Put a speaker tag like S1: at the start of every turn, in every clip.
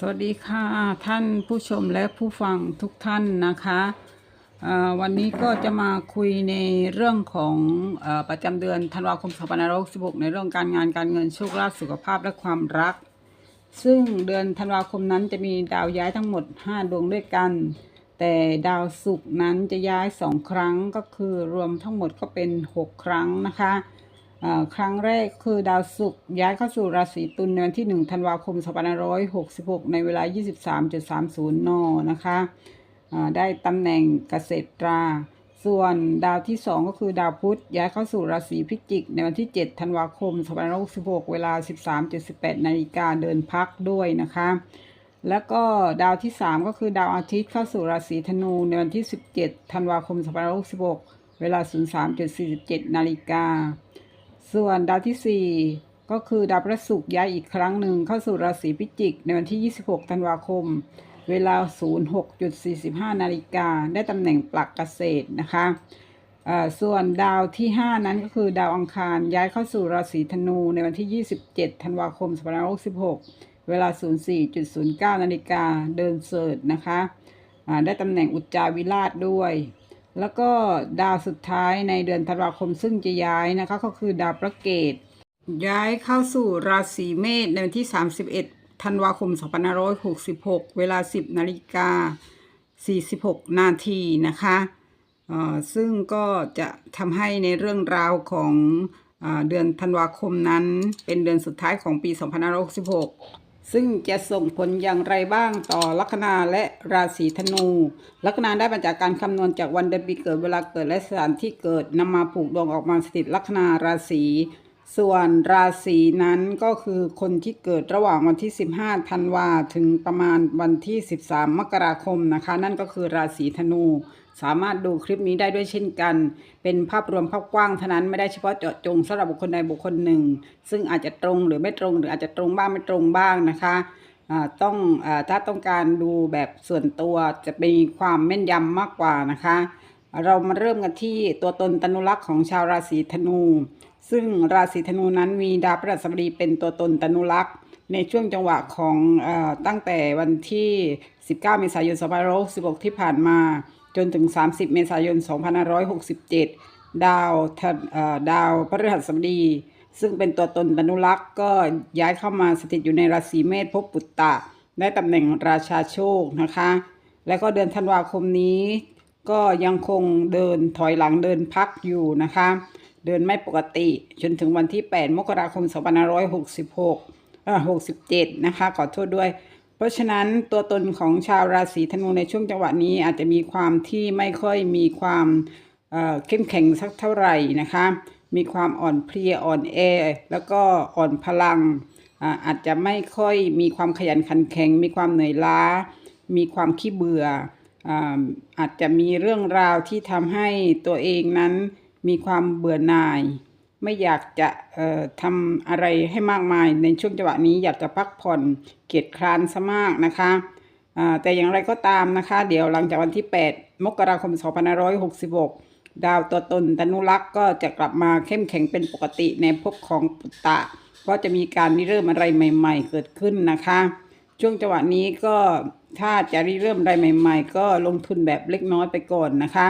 S1: สวัสดีค่ะท่านผู้ชมและผู้ฟังทุกท่านนะคะวันนี้ก็จะมาคุยในเรื่องของอประจำเดือนธันวาคม2566ในเรื่องการงานการเงินโชคลาภสุขภาพและความรัก ซึ่งเดือนธันวาคมนั้นจะมีดาวย้ายทั้งหมด 5 ดวงด้วยกัน แต่ดาวศุกร์นั้นจะย้าย 2 ครั้งก็คือรวมทั้งหมดก็เป็น 6 ครั้งนะคะ ครั้งแรกคือดาวศุกร์ย้ายเข้าสู่ราศีตุลในวันที่ 1 ธันวาคม 2566 ในเวลา 23.30 น นะคะได้ตำแหน่งเกษตราส่วนดาวที่ 2 ก็คือดาวพุธย้ายเข้าสู่ราศีพิจิก ในวันที่ 7 ธันวาคม 2566 เวลา 13.18 นาฬิกาเดินพักด้วยนะคะ แล้วก็ดาวที่ 3 ก็คือดาวอาทิตย์เข้าสู่ราศีธนู ในวันที่ 17 ธันวาคม 2566 เวลา 03.47 นาฬิกา ส่วนดาวที่ 4 ก็คือดาวพฤหัสศุกร์ย้ายอีกครั้งหนึ่งเข้าสู่ราศีพิจิก ในวันที่ 26 ธันวาคม เวลา 06.45 นาฬิกา ได้ตำแหน่งปลักเกษตรนะคะส่วนดาวที่ 5 นั้นก็คือดาวอังคารย้ายเข้าสู่ราศีธนูในวันที่ 27 ธันวาคม 2566 เวลา 04.09 นาฬิกาเดินเสิร์ชนะคะได้ตำแหน่งอุจจาวิราชด้วย แล้วก็ดาวสุดท้ายในเดือนธันวาคมซึ่งจะย้ายนะคะ ก็คือดาวพระเกต ย้ายเข้าสู่ราศีเมษในวันที่ 31 ธันวาคม 2566 เวลา 10 นาฬิกา 46 นาทีนะคะอ่อซึ่งก็จะทำให้ในเรื่องราวของอาเดือนธันวาคมนั้น เป็นเดือนสุดท้ายของปี 2566 ซึ่งจะส่งผลอย่างไรบ้างต่อลัคนาและราศีธนู ลัคนาได้มาจากการคำนวณจากวันเดือนปีเกิดเวลาเกิดและสถานที่เกิดนำมาผูกดวงออกมาสถิตลัคนาราศี ส่วนราศีนั้นก็คือคนที่เกิดระหว่างวันที่ 15ธันวาถึงประมาณวันที่ 13 มกราคมนะคะ นั่นก็คือราศีธนู สามารถดูคลิปนี้ได้ด้วยเช่นกัน เป็นภาพรวมภาพกว้างเท่านั้นไม่ได้เฉพาะเจาะจงสำหรับบุคคลใดบุคคลหนึ่ง ซึ่งอาจจะตรงหรือไม่ตรงหรืออาจจะตรงบ้างไม่ตรงบ้างนะคะต้องอถ้าต้องการดูแบบส่วนตัวจะมีความแม่นยำมากกว่านะคะ เรามาเริ่มกันที่ตัวตนตนุลักษ์ของชาวราศีธนู ซึ่งราศีธนูนั้นมีดาวพฤหัสบดีเป็นตัวตนตนุลักษณ์ในช่วงจังหวะของอตั้งแต่วันที่ 19 เมษายน 2566 ที่ผ่านมา จนถึง 30 เมษายน 2567 ดาวดาวพฤหัสบดี ซึ่งเป็นตัวตนตนุลักษณ์ก็ย้ายเข้ามาสถิตอยู่ในราศีเมษภพปุตตะ ได้ตำแหน่งราชาโชคนะคะ แล้วก็เดือนธันวาคมนี้ ก็ยังคงเดินถอยหลังเดินพักอยู่นะคะ เดินไม่ปกติ จนถึงวันที่ 8 มกราคม 2566อ่า67 นะคะ ขอโทษด้วย เพราะฉะนั้นตัวตนของชาวราศีธนูในช่วงจังหวะนี้อาจจะมีความที่ไม่ค่อยมีความเเข้มแข็งสักเท่าไหร่นะคะ มีความอ่อนเพลียอ่อนแอ แล้วก็อ่อนพลังอาอาจจะไม่ค่อยมีความขยันขันแข็ง มีความเหนื่อยล้า มีความขี้เบื่ออาอาจจะมีเรื่องราวที่ทำให้ตัวเองนั้น มีความเบื่อหน่าย ไม่อยากจะทำอะไรให้มากมาย ในช่วงจังหวะนี้อยากจะพักผ่อนเกียจคร้านซะมากนะคะแต่อย่างไรก็ตามนะคะ เดี๋ยวหลังจากวันที่ 8 มกราคม 2566 ดาวตัวตนตนุรักษ์ก็จะกลับมาเข้มแข็งเป็นปกติในภพของปุตตะ ก็จะมีการริเริ่มอะไรใหม่ ๆ เกิดขึ้นนะคะ ช่วงจังหวะนี้ก็ถ้าจะริเริ่มอะไรใหม่ ๆ ก็ลงทุนแบบเล็กน้อยไปก่อนนะคะ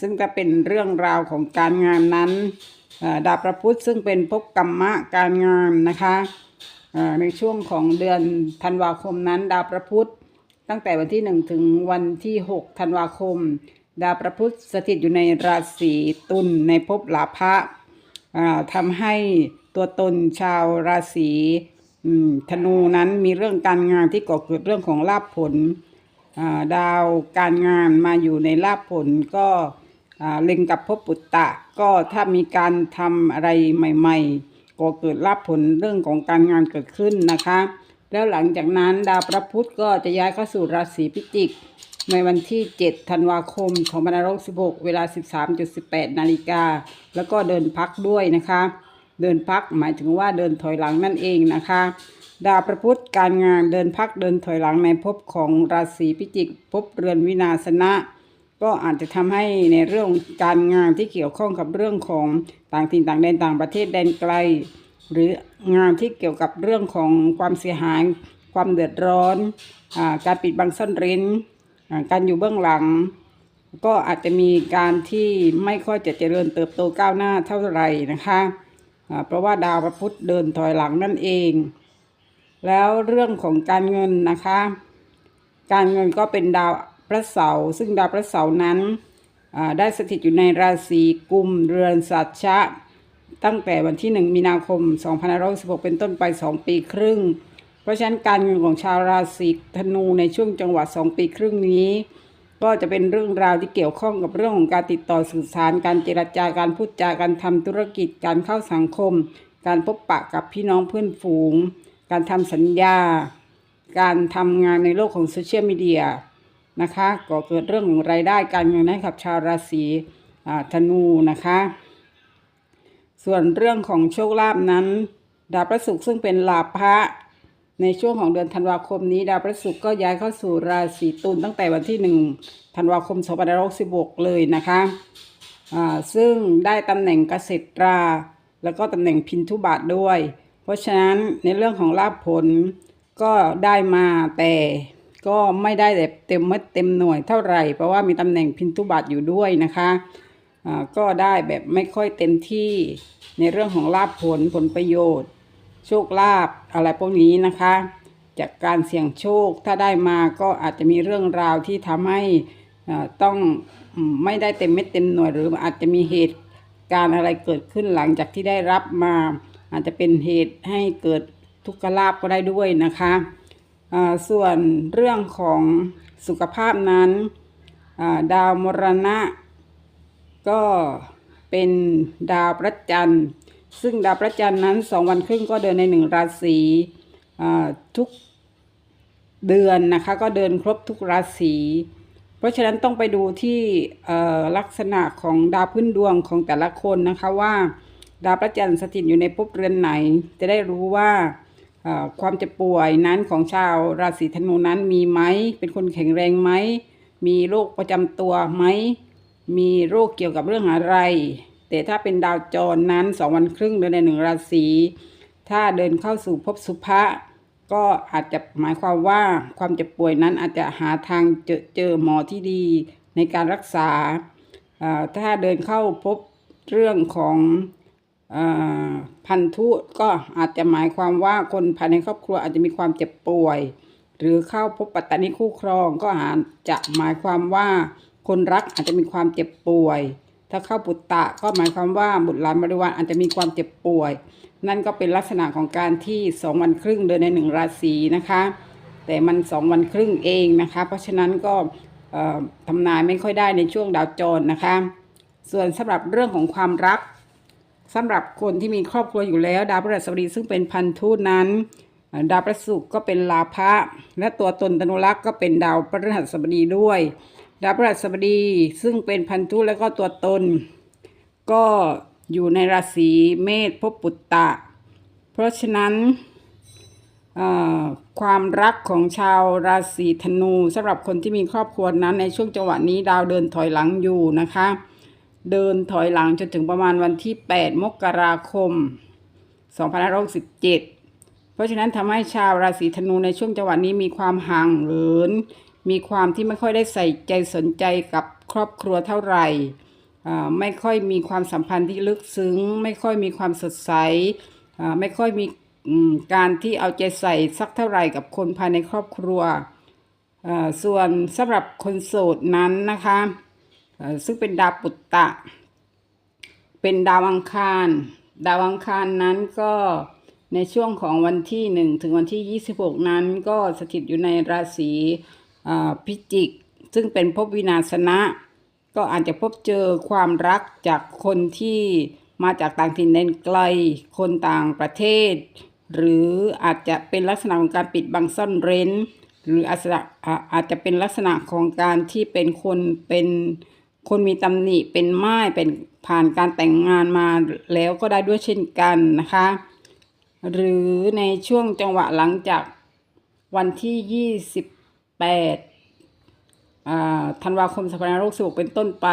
S1: ซึ่งก็เป็นเรื่องราวของการงานนั้นดาวพระพุธซึ่งเป็นภพกรรมะการงานนะคะในช่วงของเดือนธันวาคมนั้น ดาวพระพุธตั้งแต่วันที่ 1 ถึงวันที่ 6 ธันวาคม ดาวพระพุธสถิตอยู่ในราศีตุลในภพลาภะอ่าทำให้ตัวตนชาวราศีธนูนั้นมีเรื่องการงานที่ก่อเกิดเรื่องของลาภผล ดาวการงานมาอยู่ในลาภผลก็เล็งกับภพปุตตะ ก็ถ้ามีการทำอะไรใหม่ ๆก่อเกิดลาภผลเรื่องของการงานเกิดขึ้นนะคะ แล้วหลังจากนั้นดาวพระพุธก็จะย้ายเข้าสู่ราศีพิจิก ในวันที่ 7 ธันวาคม2566เวลา 13.18 นาฬิกา แล้วก็เดินพักด้วยนะคะ เดินพักหมายถึงว่าเดินถอยหลังนั่นเองนะคะ ดาวพระพุธการงานเดินพักเดินถอยหลังในภพของราศีพิจิกภพเรือนวินาศนะ ก็อาจจะทำให้ในเรื่องการงานที่เกี่ยวข้องกับเรื่องของต่างถิ่นต่างแดนต่างประเทศแดนไกล หรืองานที่เกี่ยวกับเรื่องของความเสียหาย ความเดือดร้อนอการปิดบังซ่อนเร้นการอยู่เบื้องหลัง ก็อาจจะมีการที่ไม่ค่อยจะเจริญเติบโตก้าวหน้าเท่าไหร่นะคะเพราะว่าดาวพระพุธเดินถอยหลังนั่นเอง แล้วเรื่องของการเงินนะคะ การเงินก็เป็นดาวพระเสาร์ซึ่งดาวพระเสาร์นั้นได้สถิตอยู่ในราศีกุมเรือนสัตชะ ตั้งแต่วันที่ 1 มีนาคม 2516 เป็นต้นไป 2 ปีครึ่ง เพราะฉะนั้นการเงินของชาวราศีธนูในช่วงจังหวะ 2 ปีครึ่งนี้ ก็จะเป็นเรื่องราวที่เกี่ยวข้องกับเรื่องของการติดต่อสื่อสาร การเจรจาการพูดจาการทำธุรกิจ การเข้าสังคม การพบปะกับพี่น้องเพื่อนฝูง การทำสัญญา การทำงานในโลกของโซเชียลมีเดียนะคะก็เกิดเรื่องของรายได้การเงินให้กับชาวราศีธนูนะคะ ส่วนเรื่องของโชคลาภนั้น ดาวพระศุกร์ซึ่งเป็นลาภะในช่วงของเดือนธันวาคมนี้ ดาวพระศุกร์ก็ย้ายเข้าสู่ราศีตุลตั้งแต่วันที่หนึ่งธันวาคม2566เลยนะคะซึ่งได้ตำแหน่งเกษตรา แล้วก็ตำแหน่งพินทุบาทด้วย ราะฉะนั้นในเรื่องของลาภผลก็ได้มาแต่ก็ไม่ได้แบบเต็มเม็ดเต็มหน่วยเท่าไหร่ เพราะว่ามีตำแหน่งพินทุบาทอยู่ด้วยนะคะอ่าก็ได้แบบไม่ค่อยเต็มที่ในเรื่องของลาภผลผลประโยชน์ โชคลาภอะไรพวกนี้นะคะ จากการเสี่ยงโชคถ้าได้มาก็อาจจะมีเรื่องราวที่ทำให้ต้องไม่ได้เต็มเม็ดเต็มหน่วย หรืออาจจะมีเหตุการณ์อะไรเกิดขึ้นหลังจากที่ได้รับมา อาจจะเป็นเหตุให้เกิดทุกขลาภก็ได้ด้วยนะคะส่วนเรื่องของสุขภาพนั้นดาวมรณะ ก็เป็นดาวพระจันทร์ ซึ่งดาวพระจันทร์นั้นสองวันครึ่งก็เดินในหนึ่งราศีทุกเดือนนะคะ ก็เดินครบทุกราศีเพราะฉะนั้นต้องไปดูที่ลักษณะของดาวพื้นดวงของแต่ละคนนะคะว่า ดาวพระจันทร์สถิตอยู่ในภพเรือนไหน จะได้รู้ว่าความเจ็บป่วยนั้นของชาวราศีธนูนั้นมีไหม เป็นคนแข็งแรงไหม มีโรคประจำตัวไหม มีโรคเกี่ยวกับเรื่องอะไร แต่ถ้าเป็นดาวจรนั้นสองวันครึ่งเดือนในหนึ่งราศี ถ้าเดินเข้าสู่ภพสุภะก็อาจจะหมายความว่าความเจ็บป่วยนั้นอาจจะหาทางเจอเจอหมอที่ดีในการรักษา ถ้าเดินเข้าพบเรื่องของ พันธุก็อาจจะหมายความว่าคนภายในครอบครัวอาจจะมีความเจ็บป่วย หรือเข้าพบปัตตานีคู่ครองก็อาจจะหมายความว่า คนรักอาจจะมีความเจ็บป่วย ถ้าเข้าปุตตะก็หมายความว่าบุตรหลานบริวารอาจจะมีความเจ็บป่วย นั่นก็เป็นลักษณะของการที่สองวันครึ่งเดินในหนึ่งราศีนะคะ แต่มันสองวันครึ่งเองนะคะ เพราะฉะนั้นก็ทำนายไม่ค่อยได้ในช่วงดาวจรนะคะ ส่วนสำหรับเรื่องของความรัก สำหรับคนที่มีครอบครัวอยู่แล้ว ดาวพฤหัสบดีซึ่งเป็นพันธุนั้น ดาวพระศุกร์ก็เป็นลาภะและตัวตนตนุรักษ์ก็เป็นดาวพฤหัสบดีด้วย ดาวพฤหัสบดีซึ่งเป็นพันธุและก็ตัวตน ก็อยู่ในราศีเมษภพปุตตะ เพราะฉะนั้นความรักของชาวราศีธนูสำหรับคนที่มีครอบครัวนั้นในช่วงจังหวะนี้ดาวเดินถอยหลังอยู่นะคะ เดินถอยหลังจนถึงประมาณวันที่ 8 มกราคม 2567 เพราะฉะนั้นทำให้ชาวราศีธนูในช่วงจังหวะนี้มีความห่างเหิน มีความที่ไม่ค่อยได้ใส่ใจสนใจกับครอบครัวเท่าไหร่อ่าไม่ค่อยมีความสัมพันธ์ที่ลึกซึ้ง ไม่ค่อยมีความสดใสอ่าไม่ค่อยมีอืมการที่เอาใจใส่สักเท่าไหร่กับคนภายในครอบครัวอ่าส่วนสำหรับคนโสดนั้นนะคะ ซึ่งเป็นดาวปุตตะ เป็นดาวอังคาร ดาวอังคารนั้นก็ในช่วงของวันที่หนึ่งถึงวันที่ 26 นั้นก็สถิตอยู่ในราศีพิจิก ซึ่งเป็นภพวินาศนะ ก็อาจจะพบเจอความรักจากคนที่มาจากต่างถิ่นแดนไกล คนต่างประเทศ หรืออาจจะเป็นลักษณะของการปิดบังซ่อนเร้น หรืออาจจะอาจจะเป็นลักษณะของการที่เป็นคนเป็น คนมีตำหนิเป็นไม้เป็นผ่านการแต่งงานมาแล้วก็ได้ด้วยเช่นกันนะคะ หรือในช่วงจังหวะหลังจากวันที่ 28อ่าธันวาคม2566เป็นต้นไป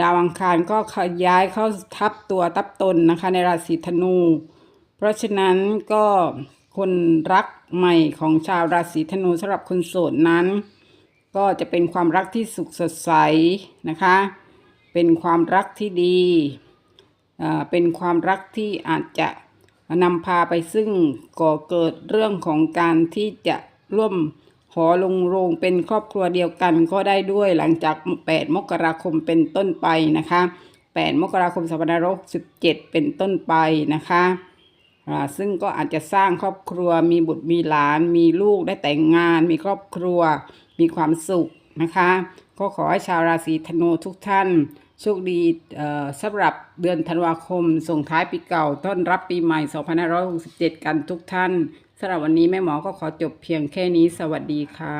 S1: ดาวอังคารก็ขย้ายเข้าทับตัวทับตนนะคะ ในราศีธนู เพราะฉะนั้นก็คนรักใหม่ของชาวราศีธนูสำหรับคนโสดนั้น ก็จะเป็นความรักที่สุขสดใสนะคะ เป็นความรักที่ดีอ่าเป็นความรักที่อาจจะนำพาไปซึ่งก่อเกิดเรื่องของการที่จะร่วมหอลงโรงเป็นครอบครัวเดียวกันก็ได้ด้วยหลังจาก 8 มกราคมเป็นต้นไปนะคะ 8 มกราคม2567 เป็นต้นไปนะคะซึ่งก็อาจจะสร้างครอบครัวมีบุตรมีหลาน มีลูกได้แต่งงาน มีครอบครัว มีความสุขนะคะ ก็ขอให้ชาวราศีธนูทุกท่านโชคดีสำหรับเดือนธันวาคม ส่งท้ายปีเก่า ต้อนรับปีใหม่ 2567 กันทุกท่านสำหรับวันนี้แม่หมอก็ขอจบเพียงแค่นี้ สวัสดีค่ะ